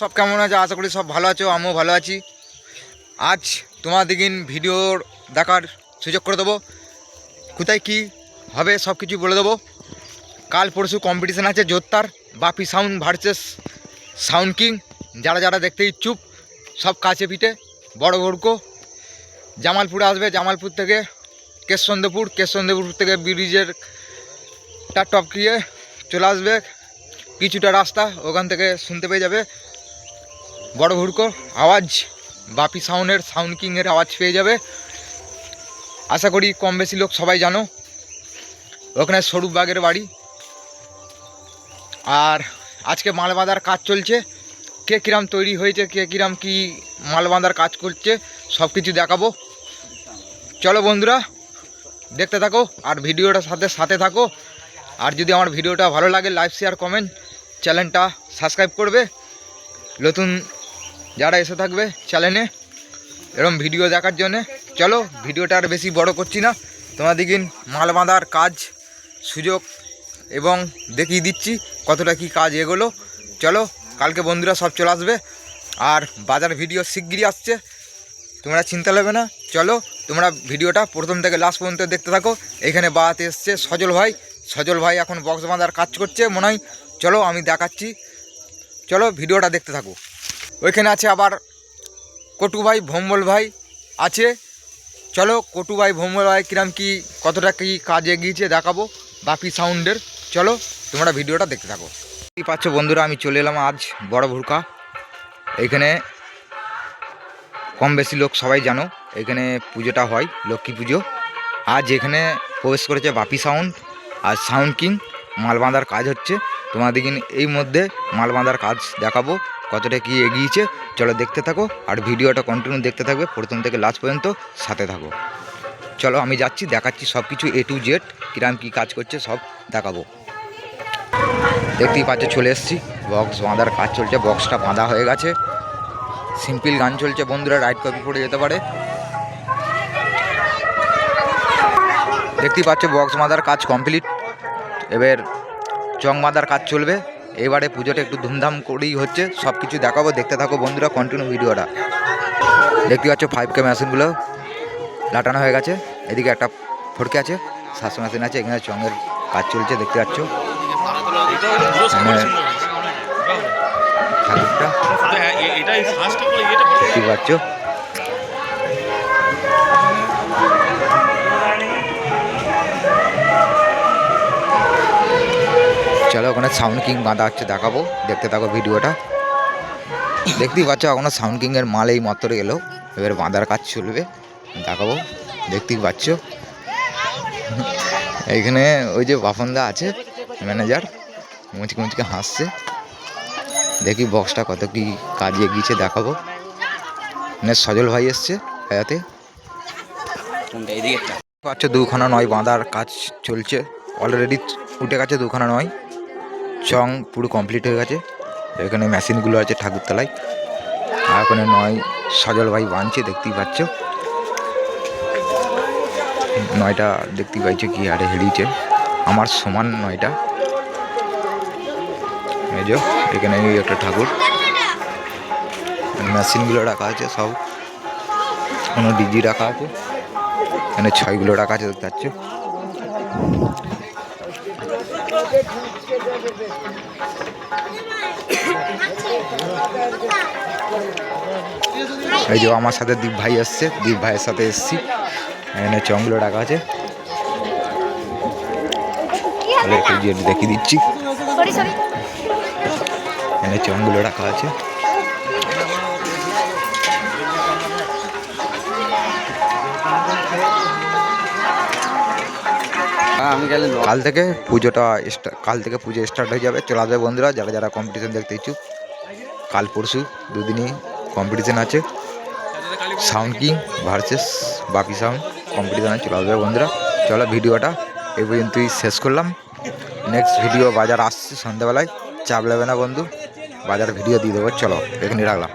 সব কেমন আছে? আশা করি সব ভালো আছো, আমিও ভালো আছি। আজ তোমাদিগিন ভিডিওর দেখার সুযোগ করে দেবো। কোথায় কি হবে সব কিছু বলে দেবো। কাল পরশু কম্পিটিশান আছে জোত্তার Bapi sound versus sound king যারা যারা দেখতে ইচ্ছুক, সব কাছে পিঠে, বড় ঘুরকো জামালপুরে আসবে, জামালপুর থেকে কেশচন্দ্রপুর কেশচন্দ্রপুর থেকে ব্রিজের টা টপকিয়ে চলে আসবে। কিছুটা রাস্তা ওখান থেকে শুনতে পেয়ে যাবে। বড় ঘুরকো, আওয়াজ, বাপি সাউন্ডের, সাউন্ড কিংয়ের আওয়াজ পেয়ে যাবে। আশা করি কম বেশি লোক সবাই জানো। ওখানে স্বরূপ বাগের বাড়ি। আর আজকে মাল বাঁধার কাজ চলছে। কে কিরাম তৈরি হয়েছে, কে কিরাম কি মাল বাঁধার কাজ করছে সব কিছু দেখাবো। চলো বন্ধুরা, দেখতে থাকো আর ভিডিওটার সাথে সাথে থাকো। আর যদি আমার ভিডিওটা ভালো লাগে, লাইক, শেয়ার, কমেন্ট, চ্যানেলটা সাবস্ক্রাইব করবে। নতুন যারা এসে থাকবে চ্যানেলে এরকম ভিডিও দেখার জন্যে, চলো ভিডিওটা আর বেশি বড় করছি না। তোমাদিকে মাল বাঁধার কাজ, সুযোগ এবং দেখিয়ে দিচ্ছি কতটা কি কাজ এগোলো। চলো, কালকে বন্ধুরা সব চলে আসবে। আর বাজার ভিডিও শিগগিরই আসছে। তোমরা চিন্তা নেবে না। চলো, তোমরা ভিডিওটা প্রথম থেকে লাস্ট পর্যন্ত দেখতে থাকো। এখানে বাড়াতে এসছে সজল ভাই। সজল ভাই এখন বক্স বাঁধার কাজ করছে মনে হয়। চলো, আমি দেখাচ্ছি। চলো ভিডিওটা দেখতে থাকো। ওইখানে আছে আবার কটু ভাই, ভম্বল ভাই আছে। চলো কটু ভাই, ভম্বল ভাই, কিরাম কি, কতটা কী কাজ এগিয়েছে দেখাবো বাপি সাউন্ডের। চলো তোমরা ভিডিওটা দেখতে থাকো। কি পাচ্ছ বন্ধুরা, আমি চলে এলাম আজ বড় ভুরকা। এইখানে কম বেশি লোক সবাই জানো এখানে পুজোটা হয়, লক্ষ্মী পুজো। আজ এখানে প্রবেশ করেছে বাপি সাউন্ড আর সাউন্ড কিং মাল বাঁধার কাজ হচ্ছে। তোমাদেরকে এই মধ্যে মাল বাঁধার কাজ দেখাবো। কতটা কি এগিয়েছে, চলো দেখতে থাকো, আর ভিডিওটা কন্টিনিউ দেখতে থাকবে, প্রথম থেকে লাস্ট পর্যন্ত সাথে থাকো। চলো, আমি যাচ্ছি, দেখাচ্ছি সব কিছু এ টু জেড কিরাম কী কাজ করছে, সব দেখাবো। দেখতেই পাচ্ছ, চলে এসেছি বক্স বাঁধার কাজ চলছে বক্সটা বাঁধা হয়ে গেছে। সিম্পল গান চলছে, বন্ধুরা রাইট কপি পড়ে যেতে পারে। দেখতেই পাচ্ছ বক্স বাঁধার কাজ কমপ্লিট এবার চং বাঁধার কাজ চলবে। এবারে পুজোটা একটু ধুমধাম করেই হচ্ছে সব কিছু দেখাবো দেখতে থাকো বন্ধুরা কন্টিনিউ ভিডিওটা। দেখতে পাচ্ছ ফাইভ কে মেশিনগুলো লাটানো হয়ে গেছে এদিকে একটা ফটকে আছে শাসন মেশিন আছে এখানে চঙের কাজ চলছে দেখতে পাচ্ছ। ঠাকুরটা। দেখতে পাচ্ছ। ওখানে সাউন্ড কিং বাঁধা হচ্ছে দেখাবো। দেখতে থাকো ভিডিওটা দেখতেই পাচ্ছ এখনও সাউন্ড কিংয়ের মাল এই মাত্র এলো। এবার বাঁধার কাজ চলবে দেখাবো। দেখতেই পাচ্ছ। এইখানে ওই যে বাফনদা আছে ম্যানেজার মুচকে মুচকে হাসছে। দেখি বক্সটা কত কি কাজ এগিয়েছে দেখাবো। এখানে সজল ভাই এসছে হায়াতে। এদিকে পাচ্ছ দুখানা নয় বাঁধার কাজ চলছে। অলরেডি উঠে গেছে দুখানা নয়। চং পুরো কমপ্লিট হয়ে গেছে। এখানে মেশিনগুলো আছে ঠাকুরতলায়। আর ওখানে নয়, সজল ভাই বানছে, দেখতেই পাচ্ছ। নয়টা দেখতেই পাইছো কি আরে হেরিয়েছে আমার সমান নয়টা। এই যে, এখানে একটা ঠাকুর। মেশিনগুলো রাখা আছে সব। কোনো ডিজি রাখা আছে। এখানে ছয়গুলো রাখা আছে, দেখতে পাচ্ছ। এই যে আমার সাথে দীপ ভাই এসছে দীপ ভাইয়ের সাথে এসছি। এখানে চংগুলো রাখা আছে। দেখিয়ে দিচ্ছি। এখানে চংগুলো রাখা আছে। কাল থেকে পুজোটা কাল থেকে পুজো স্টার্ট হয়ে যাবে। চলে আসবে বন্ধুরা, যারা যারা কম্পিটিশন দেখতে ইচ্ছুক, কাল পরশু দুদিনই কম্পিটিশন আছে। সাউন্ড কিং ভার্সেস বাকি সাউন্ড কম্পিটিশন চলে আসবে বন্ধুরা, চলো ভিডিওটা এই পর্যন্তই শেষ করলাম। নেক্সট ভিডিও বাজার আসছে সন্ধ্যাবেলায়। চাপ নেবে না বন্ধু, বাজার ভিডিও দিয়ে দেবো। চলো এখানে রাখলাম।